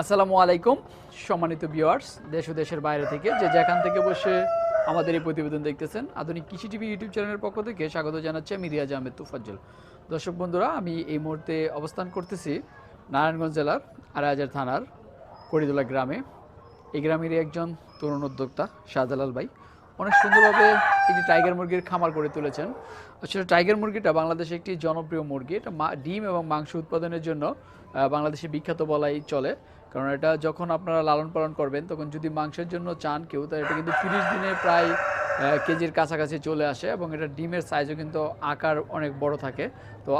আসসালামু আলাইকুম, সম্মানিত ভিউয়ার্স, দেশ ও দেশের বাইরে থেকে যে যেখান থেকে বসে আমাদের এই প্রতিবেদন দেখতেছেন, আধুনিক কৃষি টিভি ইউটিউব চ্যানেলের পক্ষ থেকে স্বাগত জানাচ্ছি আমি রিয়াজ আহমেদ তুফাজ্জল। দর্শক বন্ধুরা, আমি এই মুহূর্তে অবস্থান করতেছি নারায়ণগঞ্জ জেলার আড়াইহাজার থানার করিদোলা গ্রামে। এই গ্রামেরই একজন তরুণ উদ্যোক্তা শাহজালাল ভাই। অনেক সুন্দরভাবে একটি টাইগার মুরগির খামার করে তুলেছেন। আসলে টাইগার মুরগিটা বাংলাদেশে একটি জনপ্রিয় মুরগি। এটা ডিম এবং মাংস উৎপাদনের জন্য বাংলাদেশে বিখ্যাত বলাই চলে। কারণ এটা যখন আপনারা লালন পালন করবেন, তখন যদি মাংসের জন্য চান কেউ, তাহলে এটা কিন্তু তিরিশ দিনে প্রায় কেজির কাছাকাছি চলে আসে এবং এটা ডিমের সাইজও কিন্তু আকার অনেক বড় থাকে। তো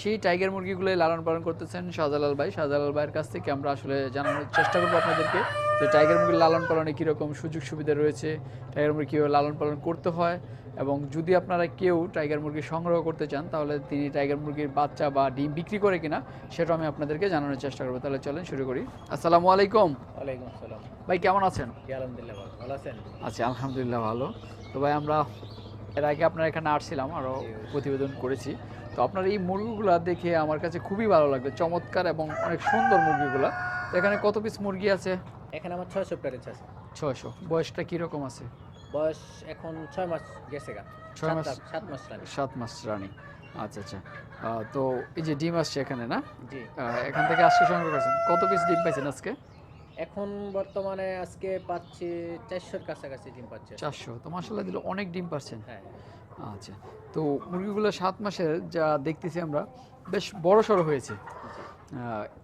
সেই টাইগার মুরগিগুলোই লালন পালন করতেছেন শাহজালাল ভাই। শাহজালাল ভাইয়ের কাছ থেকে আমরা আসলে জানানোর চেষ্টা করব আপনাদেরকে যে টাইগার মুরগির লালন পালনে কীরকম সুযোগ সুবিধা রয়েছে টাইগার মুরগি কীভাবে লালন পালন করতে হয় এবং যদি আপনারা কেউ টাইগার মুরগি সংগ্রহ করতে চান তাহলে তিনি টাইগার মুরগির বাচ্চা বা ডিম বিক্রি করে কিনা সেটা আমি আপনাদেরকে জানানোর চেষ্টা করব। তাহলে চলেন শুরু করি। আসসালামু আলাইকুম। ওয়ালাইকুম আসসালাম। ভাই কেমন আছেন? আলহামদুলিল্লাহ ভালো। ভালো আছেন? আচ্ছা আলহামদুলিল্লাহ ভালো। তো ভাই আমরা এর আগে আপনার এখানে আসছিলাম আরও প্রতিবেদন করেছি। তো আপনার এই মুরগিগুলো দেখে আমার কাছে খুবই ভালো লাগবে চমৎকার এবং অনেক সুন্দর মুরগিগুলো। এখানে কত পিস মুরগি আছে? এখানে আমার ছয়শো প্যারেন্টস আছে। ছয়শো। বয়সটা কীরকম আছে? বয়স এখন ছয় মাস গেছে গা। ছয় মাস? সাত মাস লাগে সাত মাস রানি। আচ্ছা আচ্ছা। তো এই যে ডিম আসছে এখানে না? জি। এখান থেকে আজকে সংগ্রহ করছেন। কত পিস ডিম পাইছেন আজকে? এখন বর্তমানে আজকে পাচ্ছি চারশোর কাছাকাছি ডিম পাচ্ছে। চারশো। তো মাসাল্লাহ দিলে অনেক ডিম পাচ্ছেন হ্যাঁ। আচ্ছা। তো মুরগিগুলো সাত মাসের যা দেখতেছি আমরা বেশ বড় সড়ো হয়েছে।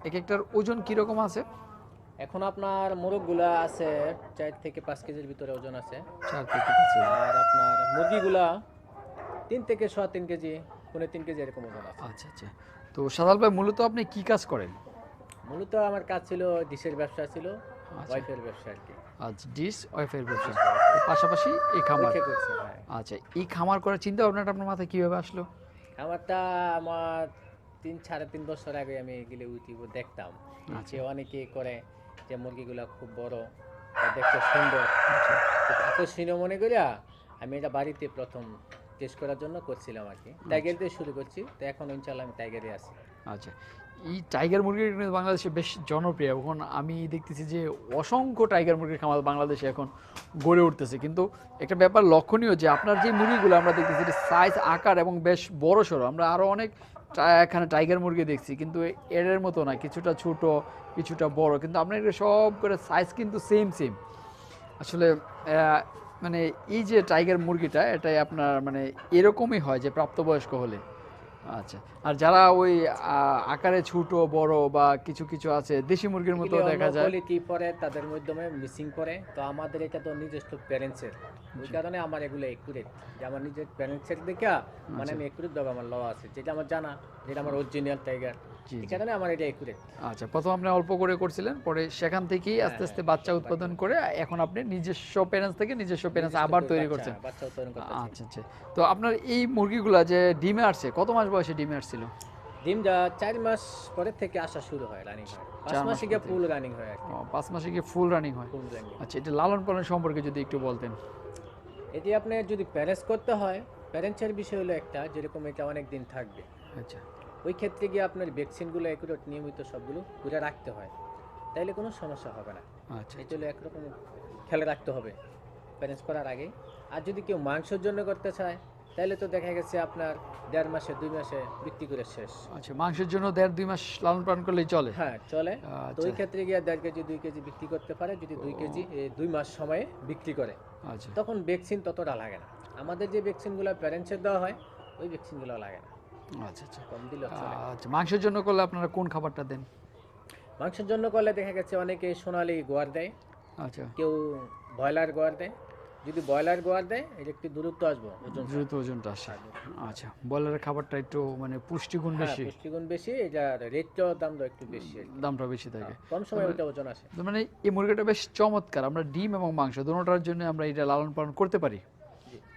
এক একটার ওজন কীরকম আছে? এখন আপনার মোরগগুলা আছে চার থেকে পাঁচ কেজির ভিতরে ওজন আছে। চার থেকে। আর আপনার মুরগিগুলা তিন থেকে সোয়া তিন কেজি পনেরো তিন কেজি এরকম ওজন আছে। আচ্ছা আচ্ছা। তো সাদাল ভাই মূলত আপনি কি কাজ করেন? মূলত আমার কাজ ছিল ডিশের ব্যবসা ছিল আচ্ছা। ওয়াইফের ব্যবসা আর কি। আচ্ছা ডিস ওয়াইফের ব্যবসা। পাশাপাশি এই খামার। করছি, হ্যাঁ। আচ্ছা এই খামার করার চিন্তা ভাবনাটা আপনার মাথায় কীভাবে আসলো? আমারটা আমার তিন সাড়ে তিন বছর আগে আমি এগুলো ইউটিউব দেখতাম। যে অনেকে করে যে মুরগিগুলা খুব বড় দেখতে সুন্দর। খুব আকর্ষণীয় মনে করিয়া আমি এটা বাড়িতে প্রথম টেস্ট করার জন্য করছিলাম আর কি। টাইগার দিয়ে শুরু করছি। তো এখন ইনশাল্লাহ আমি টাইগারে আছি। আচ্ছা। এই টাইগার মুরগি কিন্তু বাংলাদেশে বেশ জনপ্রিয় এখন আমি দেখতেছি যে অসংখ্য টাইগার মুরগির খামার বাংলাদেশে এখন গড়ে উঠতেছে। কিন্তু একটা ব্যাপার লক্ষণীয় যে আপনার যে মুরগিগুলো আমরা দেখতেছি এটা সাইজ আকার এবং বেশ বড় সড়ো আমরা আরও অনেক এখানে টাইগার মুরগি দেখছি, কিন্তু এর মতো না, কিছুটা ছোট, কিছুটা বড়, কিন্তু আপনার সব করে সাইজ কিন্তু সেম সেম আসলে মানে এই যে টাইগার মুরগিটা, এটাই আপনার মানে এরকমই হয় যে প্রাপ্তবয়স্ক হলে। আচ্ছা আর যারা ওই আকারে ছোট বড় বা কিছু কিছু আছে দেশি মুরগির মতো দেখা যায়। কোয়ালিটি পরে তাদের মাধ্যমে মিসিং করে তো আমাদের এটা তো নিজস্ব প্যারেন্টসের ওই কারণে আমার এগুলো একুরেট যে আমার নিজের প্যারেন্টসের দেখে মানে আমি একুরেট দেবো আমার লওয়া আছে। যেটা আমার জানা যেটা আমার অরিজিনাল টাইগার জি, আমার এটা একুরেট আচ্ছা প্রথম আপনি অল্প করে করছিলেন পরে সেখান থেকেই আস্তে আস্তে বাচ্চা উৎপাদন করে এখন আপনি নিজস্ব প্যারেন্টস থেকে নিজস্ব প্যারেন্টস আবার তৈরি করছেন। বাচ্চা উৎপাদন আচ্ছা আচ্ছা। তো আপনার এই মুরগিগুলা যে ডিমে আসছে কত মাস বয়সে ডিমে আসছিল ডিম যা চার মাস পরে থেকে আসা শুরু হয় রানিং হয়। পাঁচ মাসে গিয়ে ফুল রানিং হয় আর পাঁচ মাসে গিয়ে ফুল রানিং হয়। আচ্ছা এটা লালন পালন সম্পর্কে যদি একটু বলতেন। এটি আপনি যদি প্যারেন্টস করতে হয় প্যারেন্টসের বিষয় হলো একটা যেরকম এটা অনেক দিন থাকবে। আচ্ছা। ওই ক্ষেত্রে গিয়ে আপনার ভ্যাকসিনগুলো একুরেট নিয়মিত সবগুলো ঘুরে রাখতে হয়। তাইলে কোনো সমস্যা হবে না। আচ্ছা এটা হলো একরকম খেয়াল রাখতে হবে। প্যারেন্টস করার আগে আর যদি কেউ মাংসের জন্য করতে চায় তাহলে তো দেখা গেছে আপনার দেড় মাসে দুই মাসে বিক্রি করে শেষ। আচ্ছা মাংসের জন্য দেড় দুই মাস লালন পালন করলেই চলে? হ্যাঁ চলে। তো আচ্ছা। ওই ক্ষেত্রে গিয়ে দেড় কেজি দুই কেজি বিক্রি করতে পারে যদি দুই কেজি দুই মাস সময়ে বিক্রি করে। আচ্ছা। তখন ভ্যাকসিন ততটা লাগে না। আমাদের যে ভ্যাকসিনগুলো প্যারেন্টসের দেওয়া হয় ওই ভ্যাকসিনগুলো লাগে না। আচ্ছা আচ্ছা। কম চলে। আচ্ছা মাংসের জন্য করলে আপনারা কোন খাবারটা দেন? মাংসের জন্য করলে দেখা গেছে অনেকে সোনালি গোয়ার দেয়। আচ্ছা। কেউ ব্রয়লার গোয়ার দেয়। যদি ব্রয়লার গোয়ার দেয় এটা একটু দূরত্ব আসব ওজন দ্রুত ওজনটা আসে। আচ্ছা ব্রয়লারের খাবারটা একটু মানে পুষ্টিগুণ হ্যাঁ বেশি? পুষ্টিগুণ বেশি এটা রেটটাও দামটা একটু বেশি দামটা বেশি থাকে। কম সময় ওটা ওজন আসে। মানে এই মুরগিটা বেশ চমৎকার। আমরা ডিম এবং মাংস দুটোটার জন্য আমরা এটা লালন পালন করতে পারি।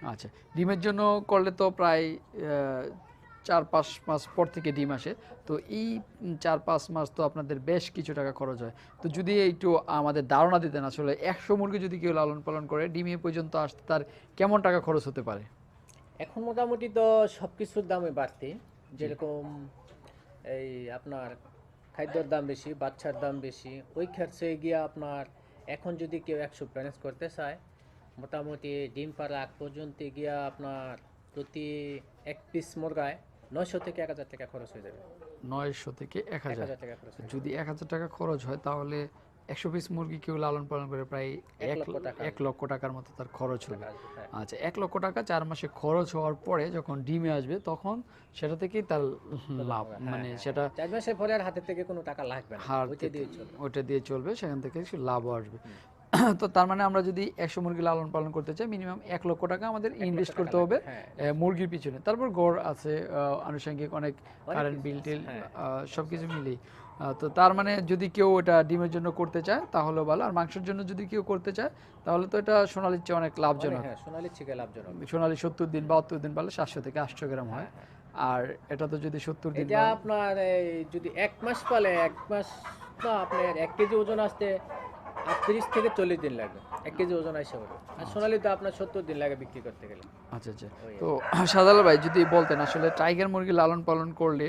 আচ্ছা ডিমের জন্য করলে তো প্রায় চার পাঁচ মাস পর থেকে ডিম আসে। তো এই চার পাঁচ মাস তো আপনাদের বেশ কিছু টাকা খরচ হয়। তো যদি একটু আমাদের ধারণা দিতেন আসলে একশো মুরগি যদি কেউ লালন পালন করে ডিমে পর্যন্ত আসতে তার কেমন টাকা খরচ হতে পারে? এখন মোটামুটি তো সব কিছুর দামে বাড়তি যেরকম এই আপনার খাদ্যর দাম বেশি বাচ্চার দাম বেশি ওই ক্ষেত্রে গিয়ে আপনার এখন যদি কেউ একশো প্যারেন্স করতে চায় মোটামুটি ডিম পাড়া আগ পর্যন্ত গিয়া আপনার প্রতি এক পিস মুরগায় নয়শো থেকে এক হাজার টাকা খরচ হয়ে যাবে। নয়শো থেকে এক হাজার। টাকা খরচ। যদি এক হাজার টাকা খরচ হয় তাহলে একশো পিস মুরগি কেউ লালন পালন করে প্রায় এক লক্ষ টাকার মতো তার খরচ হবে। হ্যাঁ। আচ্ছা এক লক্ষ টাকা চার মাসে খরচ হওয়ার পরে যখন ডিমে আসবে তখন সেটা থেকেই তার লাভ হ্যাঁ, মানে হ্যাঁ। সেটা চার মাসের পরে আর হাতের থেকে কোনো টাকা লাগবে না। হার ওইটা দিয়ে চলবে। ওইটা দিয়ে চলবে সেখান থেকে কিছু লাভও আসবে। তো তার মানে আমরা যদি একশো মুরগি লালন পালন করতে চাই মিনিমাম এক লক্ষ টাকা আমাদের ইনভেস্ট করতে হবে হ্যাঁ। মুরগির পিছনে। তারপর গড় আছে আনুষঙ্গিক অনেক কারেন্ট বিল টিল হ্যাঁ। সব কিছু মিলেই। তো তার মানে যদি কেউ এটা ডিমের জন্য করতে চায় তাহলে ভালো। আর মাংসের জন্য যদি কেউ করতে চায় তাহলে তো এটা সোনালির চেয়ে অনেক লাভজনক। হ্যাঁ সোনালি চিকে লাভজনক। সোনালি সত্তর দিন বাহাত্তর দিন পারলে সাতশো থেকে আটশো গ্রাম হয়। আর এটা তো যদি সত্তর দিন আপনার যদি এক মাস পালে এক মাস না আপনার এক কেজি ওজন আসতে আটত্রিশ থেকে চল্লিশ দিন লাগবে এক কেজি ওজন আসে ওটা আর সোনালি তো আপনার সত্তর দিন লাগে বিক্রি করতে গেলে। আচ্ছা আচ্ছা। তো সাদাল ভাই যদি বলতেন আসলে টাইগার মুরগি লালন পালন করলে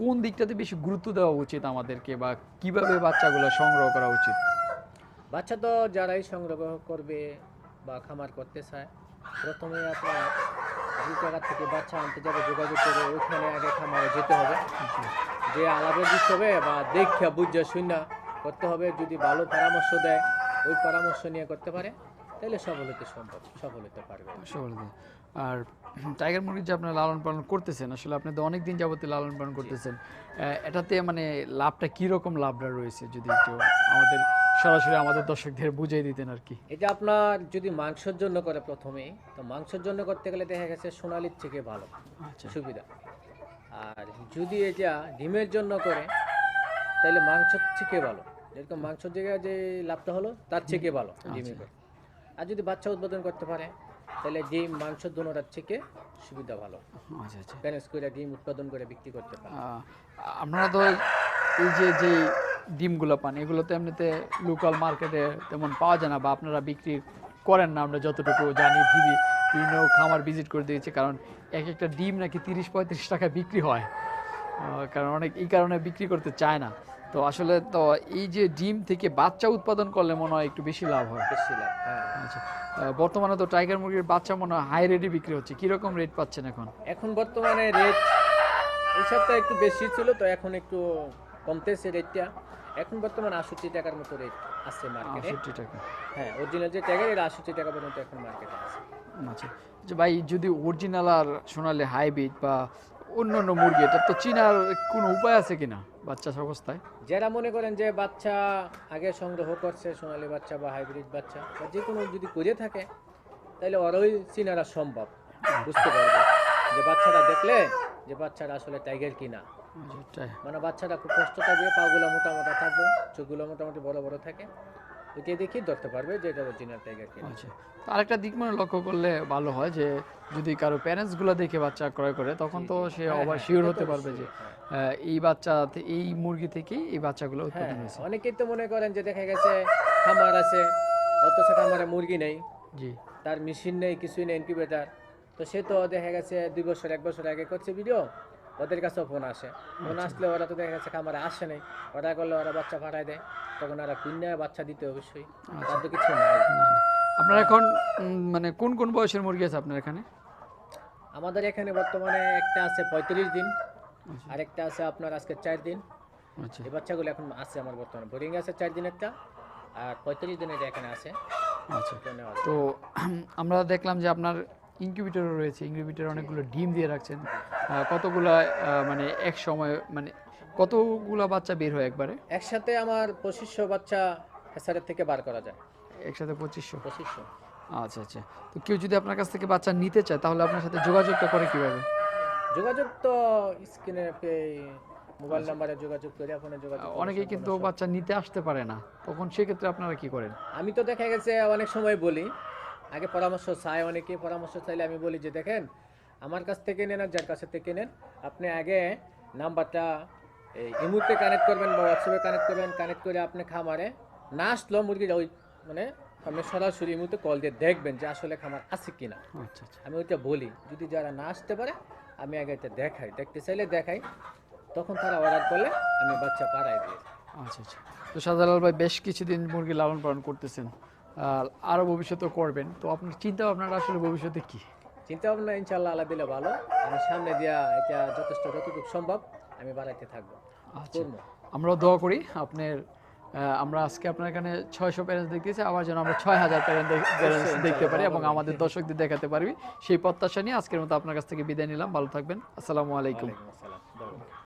কোন দিকটাতে বেশি গুরুত্ব দেওয়া উচিত আমাদেরকে বা কীভাবে বাচ্চাগুলো সংগ্রহ করা উচিত? বাচ্চা তো যারাই সংগ্রহ করবে বা খামার করতে চায় প্রথমে আপনার যে জায়গা থেকে বাচ্চা আনতে যাবে যোগাযোগ করবে ওইখানে আগে খামারে যেতে হবে। যে আলাদা দিতে হবে বা দেখা বুঝা শুনা করতে হবে যদি ভালো পরামর্শ দেয় ওই পরামর্শ নিয়ে করতে পারে তাহলে সফল হতে সম্ভব সফল হতে পারবে। দিয়ে। আর টাইগার মুরগি যে আপনারা লালন পালন করতেছেন আসলে আপনি তো অনেক দিন যাবতীয় লালন পালন করতেছেন এটাতে মানে লাভটা কীরকম লাভটা রয়েছে যদি একটু আমাদের সরাসরি আমাদের দর্শকদের বুঝিয়ে দিতেন আর কি? এটা আপনার যদি মাংসের জন্য করে প্রথমেই তো মাংসের জন্য করতে গেলে দেখা গেছে সোনালির থেকে ভালো আচ্ছা। সুবিধা। আর যদি এটা ডিমের জন্য করে তাহলে মাংসের থেকে ভালো। যেরকম মাংসের জায়গায় যে লাভটা হলো তার থেকে ভালো ডিমের আর যদি বাচ্চা উৎপাদন করতে পারে তাহলে ডিম মাংস দুটার থেকে সুবিধা ভালো। আচ্ছা আচ্ছা। ব্যালেন্স করে ডিম উৎপাদন করে বিক্রি করতে পারে। আপনারা তো এই যে যে ডিমগুলো পান এগুলো তো এমনিতে লোকাল মার্কেটে তেমন পাওয়া যায় না বা আপনারা বিক্রি করেন না আমরা যতটুকু জানি ভিবি বিভিন্ন খামার ভিজিট করে দিয়েছি কারণ এক একটা ডিম নাকি তিরিশ পঁয়ত্রিশ টাকা বিক্রি হয়। কারণ অনেক এই কারণে বিক্রি করতে চায় না। তো আসলে তো এই যে ডিম থেকে বাচ্চা উৎপাদন করলে মনে হয় একটু বেশি লাভ হয়। বেশি লাভ হ্যাঁ। আচ্ছা বর্তমানে তো টাইগার মুরগির বাচ্চা মনে হয় হাই রেটে বিক্রি হচ্ছে। কীরকম রেট পাচ্ছেন এখন? এখন বর্তমানে রেট এই সপ্তাহে একটু বেশি ছিল তো এখন একটু কমতেছে রেটটা এখন বর্তমানে আষট্টি টাকার মতো রেট আছে মার্কেটে আটষট্টি টাকা। হ্যাঁ অরিজিনাল যে ট্যাগের এটা আষট্টি টাকা পর্যন্ত এখন মার্কেটে আছে। আচ্ছা যে ভাই যদি অরিজিনাল আর সোনালি হাইব্রিড বা অন্য অন্য মুরগি এটা তো চিনার কোনো উপায় আছে কিনা? বাচ্চা অবস্থায় যারা মনে করেন যে বাচ্চা আগে সংগ্রহ করছে সোনালি বাচ্চা বা হাইব্রিড বাচ্চা বা যে কোনো যদি করে থাকে তাহলে ওরাই চিনারা সম্ভব। বুঝতে পারবে যে বাচ্চাটা দেখলে যে বাচ্চাটা আসলে টাইগার কিনা। না মানে বাচ্চাটা খুব কষ্ট থাকবে পাগুলো মোটা মোটা থাকবে চোখগুলো মোটামুটি বড় বড় থাকে। ওইটা দেখেই ধরতে পারবে যে এটা অরিজিনাল টাইগার কিনা। আচ্ছা তো আরেকটা দিক মানে লক্ষ্য করলে ভালো হয় যে যদি কারও প্যারেন্টসগুলো দেখে বাচ্চা ক্রয় করে তখন তো সে হ্যাঁ, অবাক হ্যাঁ, শিওর হতে পারবে যে এই বাচ্চা এই মুরগি থেকেই এই বাচ্চাগুলো হ্যাঁ উৎপাদন হয়েছে। অনেকেই তো মনে করেন যে দেখা গেছে খামার আছে অথচ খামারে মুরগি নেই। জি। তার মেশিন নেই কিছুই নেই ইনকিউবেটার তো সে তো দেখা গেছে দুই বছর এক বছর আগে করছে ভিডিও ওদের কাছেও ফোন আসে। ফোন আসলে ওরা তো দেখা গেছে খামারে আসে নাই। ওরা করলে ওরা বাচ্চা পাঠায় দেয়। তখন ওরা কিনে বাচ্চা দিতে অবশ্যই। তার তো কিছু নাই। আপনার এখন মানে কোন কোন বয়সের মুরগি আছে আপনার এখানে? আমাদের এখানে বর্তমানে একটা আছে পঁয়ত্রিশ দিন আর একটা আছে আপনার আজকে চার দিন। আচ্ছা। এই বাচ্চাগুলো এখন আছে আমার বর্তমানে। বোরিং আছে চার দিন একটা আর পঁয়ত্রিশ দিনের এখানে আছে। আচ্ছা। তো আমরা দেখলাম যে আপনার ইনকিউবেটরও রয়েছে ইনকিউবেটর অনেকগুলো ডিম দিয়ে রাখছেন। কতগুলা মানে এক সময় মানে কতগুলা বাচ্চা বের হয় একবারে? একসাথে আমার পঁচিশশো বাচ্চা হেসারের থেকে বার করা যায়। একসাথে পঁচিশশো? পঁচিশশো। আচ্ছা আচ্ছা। তো কেউ যদি আপনার কাছ থেকে বাচ্চা নিতে চায় তাহলে আপনার সাথে যোগাযোগটা করে কীভাবে? যোগাযোগ তো স্ক্রিনে মোবাইল নাম্বারে যোগাযোগ করে ফোনে যোগাযোগ অনেকেই কিন্তু বাচ্চা নিতে আসতে পারে না। তখন সেক্ষেত্রে আপনারা কি করেন? আমি তো দেখা গেছে অনেক সময় বলি আগে পরামর্শ চাই অনেকে পরামর্শ চাইলে আমি বলি যে দেখেন আমার কাছ থেকে নেন আর যার কাছ থেকে নেন। আপনি আগে নাম্বারটা এই ইমুতে কানেক্ট করবেন বা হোয়াটসঅ্যাপে কানেক্ট করবেন কানেক্ট করে আপনি খামারে না আসলো মুরগিটা ওই মানে আপনি সরাসরি ইমুতে কল দিয়ে দেখবেন যে আসলে খামার আছে কিনা। আচ্ছা আচ্ছা। আমি ওইটা বলি যদি যারা না আসতে পারে আমি আগে এটা দেখাই দেখতে চাইলে দেখাই। তখন তারা অর্ডার করলে আমি বাচ্চা পাড়াই দিই। আচ্ছা আচ্ছা। তো শাহজালাল ভাই বেশ কিছুদিন মুরগি লালন পালন করতেছেন। আরও ভবিষ্যতেও করবেন। তো আপনার চিন্তা ভাবনাটা আসলে ভবিষ্যতে কি? চিন্তা ভাবনা ইনশাল্লাহ আল্লাহ দিলে ভালো। আমি সামনে দিয়া এটা যথেষ্ট যতটুকু সম্ভব আমি বাড়াইতে থাকব। আচ্ছা। আমরাও দোয়া করি আপনার আমরা আজকে আপনার এখানে ছয়শো প্যারেন্টস দেখতেছি আবার যেন আমরা ছয় হাজার প্যারেন্টস দেখতে পারি এবং আমাদের দর্শকদের দেখাতে পারবি। সেই প্রত্যাশা নিয়ে আজকের মতো আপনার কাছ থেকে বিদায় নিলাম। ভালো থাকবেন। আসসালামু আলাইকুম।